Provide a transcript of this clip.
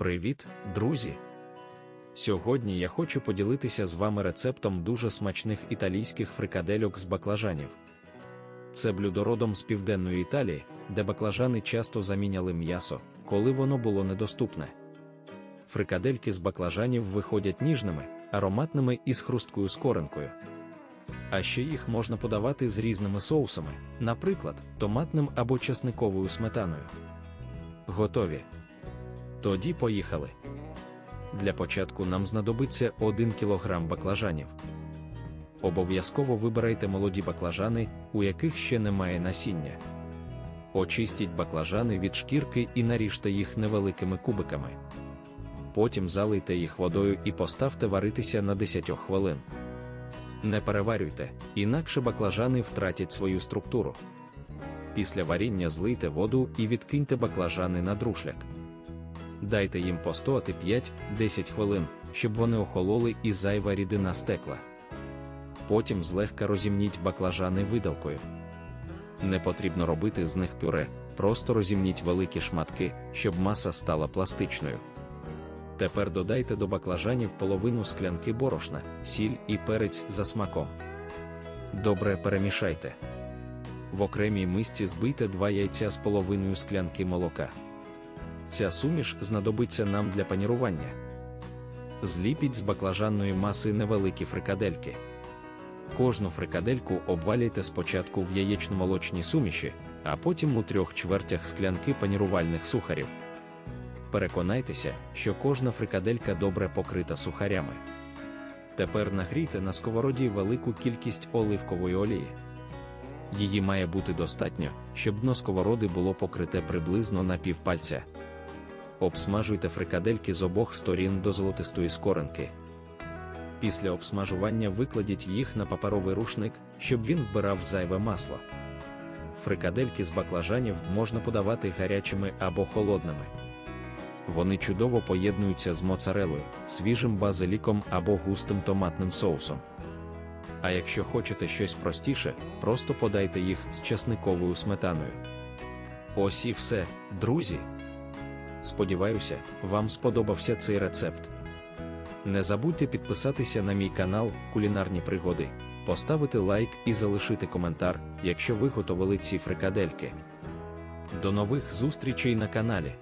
Привіт, друзі! Сьогодні я хочу поділитися з вами рецептом дуже смачних італійських фрикадельок з баклажанів. Це блюдо родом з південної Італії, де баклажани часто заміняли м'ясо, коли воно було недоступне. Фрикадельки з баклажанів виходять ніжними, ароматними і з хрусткою скоринкою. А ще їх можна подавати з різними соусами, наприклад, томатним або часниковою сметаною. Готові. Тоді поїхали. Для початку нам знадобиться 1 кг баклажанів. Обов'язково вибирайте молоді баклажани, у яких ще немає насіння. Очистіть баклажани від шкірки і наріжте їх невеликими кубиками. Потім залийте їх водою і поставте варитися на 10 хвилин. Не переварюйте, інакше баклажани втратять свою структуру. Після варіння злийте воду і відкиньте баклажани на друшляк. Дайте їм постояти 5-10 хвилин, щоб вони охололи і зайва рідина стекла. Потім злегка розімніть баклажани видалкою. Не потрібно робити з них пюре, просто розімніть великі шматки, щоб маса стала пластичною. Тепер додайте до баклажанів половину склянки борошна, сіль і перець за смаком. Добре перемішайте. В окремій мисці збийте 2 яйця з половиною склянки молока. Ця суміш знадобиться нам для панірування. Зліпіть з баклажанної маси невеликі фрикадельки. Кожну фрикадельку обвалюйте спочатку в яєчно-молочній суміші, а потім у трьох чвертях склянки панірувальних сухарів. Переконайтеся, що кожна фрикаделька добре покрита сухарями. Тепер нагрійте на сковороді велику кількість оливкової олії. Її має бути достатньо, щоб дно сковороди було покрите приблизно на півпальця. Обсмажуйте фрикадельки з обох сторін до золотистої скоринки. Після обсмажування викладіть їх на паперовий рушник, щоб він вбирав зайве масло. Фрикадельки з баклажанів можна подавати гарячими або холодними. Вони чудово поєднуються з моцарелою, свіжим базиліком або густим томатним соусом. А якщо хочете щось простіше, просто подайте їх з часниковою сметаною. Ось і все, друзі. Сподіваюся, вам сподобався цей рецепт. Не забудьте підписатися на мій канал Кулінарні пригоди, поставити лайк і залишити коментар, якщо ви готовили ці фрикадельки. До нових зустрічей на каналі.